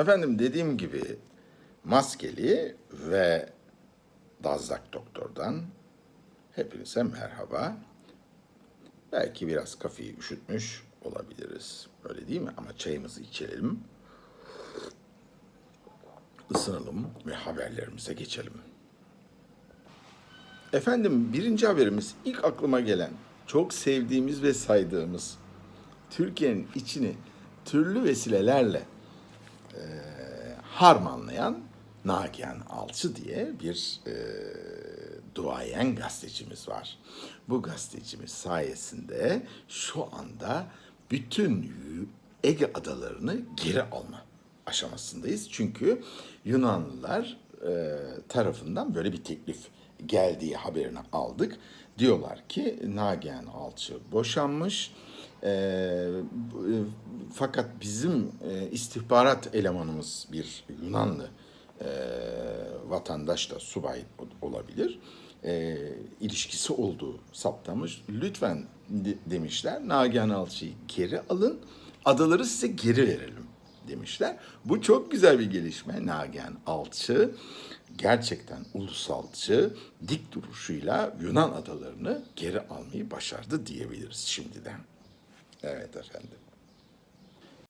Efendim dediğim gibi maskeli ve Dazlak Doktor'dan hepinize merhaba. Belki biraz kafayı üşütmüş olabiliriz. Öyle değil mi? Ama çayımızı içelim. ısınalım ve haberlerimize geçelim. Efendim birinci haberimiz ilk aklıma gelen çok sevdiğimiz ve saydığımız Türkiye'nin içini türlü vesilelerle harmanlayan Nagihan Alçı diye bir e, duayen gazetecimiz var. Bu gazetecimiz sayesinde şu anda bütün Ege adalarını geri alma aşamasındayız. Çünkü Yunanlılar e, tarafından böyle bir teklif geldiği haberini aldık. Diyorlar ki Nagihan Alçı boşanmış. E, bu- e, fakat bizim e, istihbarat elemanımız bir Yunanlı e, vatandaş da subay olabilir. E, ilişkisi olduğu saptamış. Lütfen de- demişler Nagihan Alçı'yı geri alın. Adaları size geri verelim demişler. Bu çok güzel bir gelişme. Nagihan Alçı gerçekten ulusalcı dik duruşuyla Yunan adalarını geri almayı başardı diyebiliriz şimdiden. Evet efendim.